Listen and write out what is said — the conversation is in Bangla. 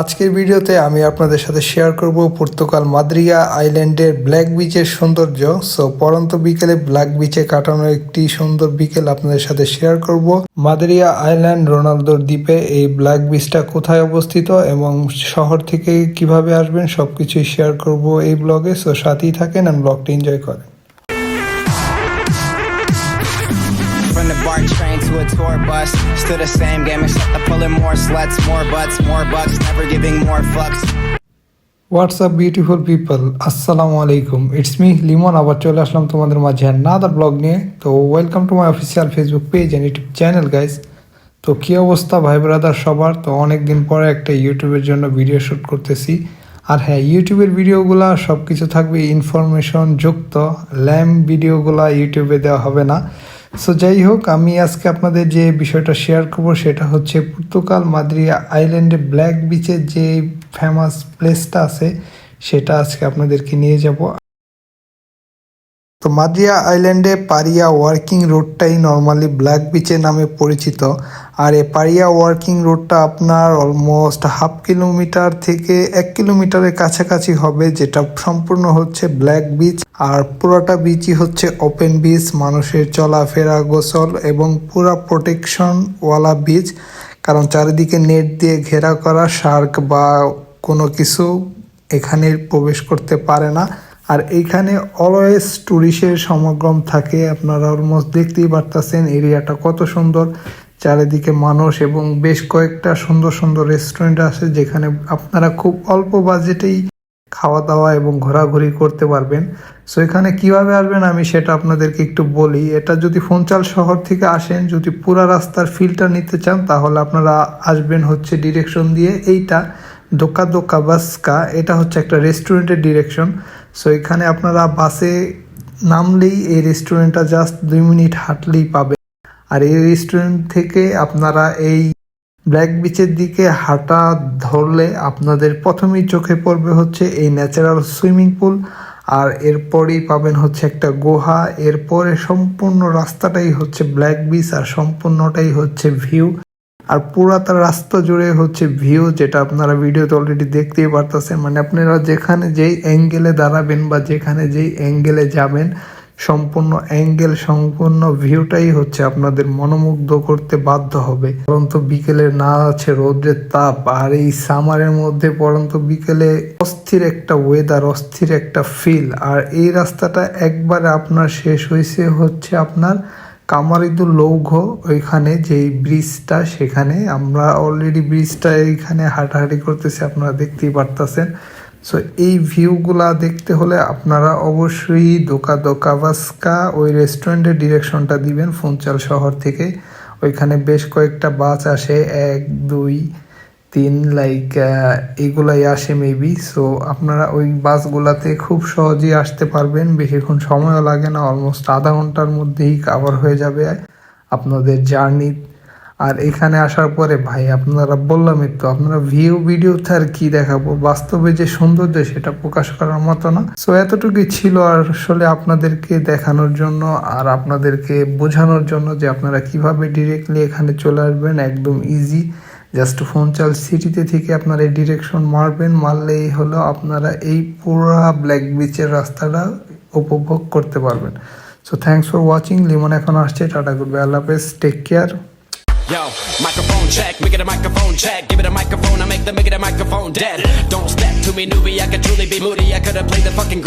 আজকের ভিডিওতে আমি আপনাদের সাথে শেয়ার করব পর্তুগাল মাদ্রিয়া আইল্যান্ডের ব্ল্যাক বিচের সৌন্দর্য। সো পরন্ত বিকেলে ব্ল্যাক বিচে কাটানো একটি সুন্দর বিকেল আপনাদের সাথে শেয়ার করব। মাদ্রিয়া আইল্যান্ড রোনালদোর দ্বীপে এই ব্ল্যাক বিচটা কোথায় অবস্থিত এবং শহর থেকে কীভাবে আসবেন সবকিছুই শেয়ার করব এই ব্লগে সো সাথেই থাকেন আর ব্লগটি এনজয় করেন। From the BART train to a tour bus, still the same game except I'm pulling more sluts, more butts, more bucks, never giving more fucks. What's up beautiful people আসসালামু আলাইকুম ইটস মি লিমন আবার চলে আসলাম তোমাদের মাঝে নাদার ব্লগ নিয়ে। তো welcome to my official Facebook page and YouTube channel guys তো কী অবস্থা ভাই ব্রাদার সবার? তো অনেক দিন পরে একটা ইউটিউবের জন্য ভিডিও শ্যুট করতেছি। আর হ্যাঁ ইউটিউবের ভিডিওগুলো সব কিছু থাকবে ইনফরমেশন যুক্ত। ল্যাম ভিডিওগুলো ইউটিউবে দেওয়া হবে না। সো যাই হোক, আমি আজকে আপনাদের যে বিষয়টা শেয়ার করব, সেটা হচ্ছে পর্তুগাল মাদ্রিয়া আইল্যান্ডে ব্ল্যাক বিচের যে ফেমাস প্লেসটা আছে, সেটা আজকে আপনাদেরকে নিয়ে যাব। তো মাদ্রিয়া আইল্যান্ডে পারিয়া ওয়ার্কিং রোডটাই নর্মালি ব্ল্যাক বিচের নামে পরিচিত। আর এই পারিয়া ওয়ার্কিং রোডটা আপনার অলমোস্ট হাফ কিলোমিটার থেকে এক কিলোমিটারের কাছাকাছি হবে, যেটা সম্পূর্ণ হচ্ছে ব্ল্যাক বিচ আর পুরোটা বিচই হচ্ছে ওপেন বিচ মানুষের চলাফেরা গোসল এবং পুরা প্রোটেকশন ওয়ালা বিচ কারণ চারিদিকে নেট দিয়ে ঘেরা করা শার্ক বা কোনো কিছু এখানে প্রবেশ করতে পারে না। আর এইখানে অলওয়েজ টুরিস্টের সমাগম থাকে। আপনারা অলমোস্ট দেখতেই পারতেছেন এরিয়াটা কত সুন্দর। চারিদিকে মানুষ এবং বেশ কয়েকটা সুন্দর সুন্দর রেস্টুরেন্ট আছে যেখানে আপনারা খুব অল্প বাজেটেই খাওয়া দাওয়া এবং ঘোরাঘুরি করতে পারবেন। সো এখানে কীভাবে আসবেন আমি সেটা আপনাদেরকে একটু বলি। এটা যদি ফোনচাল শহর থেকে আসেন, যদি পুরা রাস্তার ফিল্টার নিতে চান, তাহলে আপনারা আসবেন হচ্ছে ডিরেকশন দিয়ে এইটা দোকা দোকা বাসকা। এটা হচ্ছে একটা রেস্টুরেন্টের ডিরেকশন সো এখানে আপনারা বাসে নামলেই এই রেস্টুরেন্টটা জাস্ট দুই মিনিট হাঁটলেই পাবে আর এই রেস্টুরেন্ট থেকে আপনারা এই ব্ল্যাক বিচের দিকে হাঁটা ধরলে আপনাদের প্রথমেই চোখে পড়বে হচ্ছে এই ন্যাচারাল সুইমিং পুল আর এরপরেই পাবেন হচ্ছে একটা গুহা। এরপরে সম্পূর্ণ রাস্তাটাই হচ্ছে ব্ল্যাক বিচ আর সম্পূর্ণটাই হচ্ছে ভিউ আর পুরাটা রাস্তা জুড়ে হচ্ছে ভিউ যেটা আপনারা ভিডিওতে অলরেডি দেখতেই পারতেছেন। মানে আপনারা যেখানে যেই অ্যাঙ্গেলে দাঁড়াবেন বা যেখানে যেই অ্যাঙ্গেলে যাবেন, সম্পূর্ণ অ্যাঙ্গেল সম্পূর্ণ ভিউটাই হচ্ছে আপনাদের মনোমুগ্ধ করতে বাধ্য হবে। পরন্ত বিকেলে না আছে রোদ্রের তাপ, আর এই সামারের মধ্যে পরন্ত বিকেলে অস্থির একটা ওয়েদার অস্থির একটা ফিল আর এই রাস্তাটা একবারে আপনার শেষ হয়েছে হচ্ছে আপনার কামারিদুল লৌঘ, ওইখানে যেই ব্রিজটা, সেখানে আমরা অলরেডি ব্রিজটা এইখানে হাঁটাহাঁটি করতেছি, আপনারা দেখতেই পারতেছেন। সো এই ভিউগুলা দেখতে হলে আপনারা অবশ্যই দোকা দোকা বাস্কা ওই রেস্টুরেন্টের ডিরেকশনটা দিবেন, ফুনচাল শহর থেকে। ওইখানে বেশ কয়েকটা বাস আসে, এক, দুই তিন লাইক এগুলাই আসে মেবি সো আপনারা ওই বাসগুলাতে খুব সহজেই আসতে পারবেন। বেশিক্ষণ সময়ও লাগে না অলমোস্ট আধা ঘণ্টার মধ্যেই কাভার হয়ে যাবে আপনাদের জার্নি আর এখানে আসার পরে, ভাই, আপনারা বললামই তো আপনারা ভিউ ভিডিওতে আর কি দেখাবো? বাস্তবে যে সৌন্দর্য, সেটা প্রকাশ করার মতো না। সো এতটুকুই ছিল আর আসলে আপনাদেরকে দেখানোর জন্য আর আপনাদেরকে বোঝানোর জন্য যে আপনারা কীভাবে ডিরেক্টলি এখানে চলে আসবেন, একদম ইজি জাস্ট ফোনচাল সিটিতে থেকে আপনারা এই ডিরেকশন মারবেন মারলেই হলো আপনারা এই পুরা ব্ল্যাক বিচের রাস্তাটা উপভোগ করতে পারবেন so thanks for watching Limon এখন আসছে টাটা গুড বাই আল্লাহ হাফেজ take care Yo, microphone check, make it a microphone check. Give it a microphone, I make the make it a microphone dead. Don't step to me, newbie, I could truly be moody. I could have played the fucking.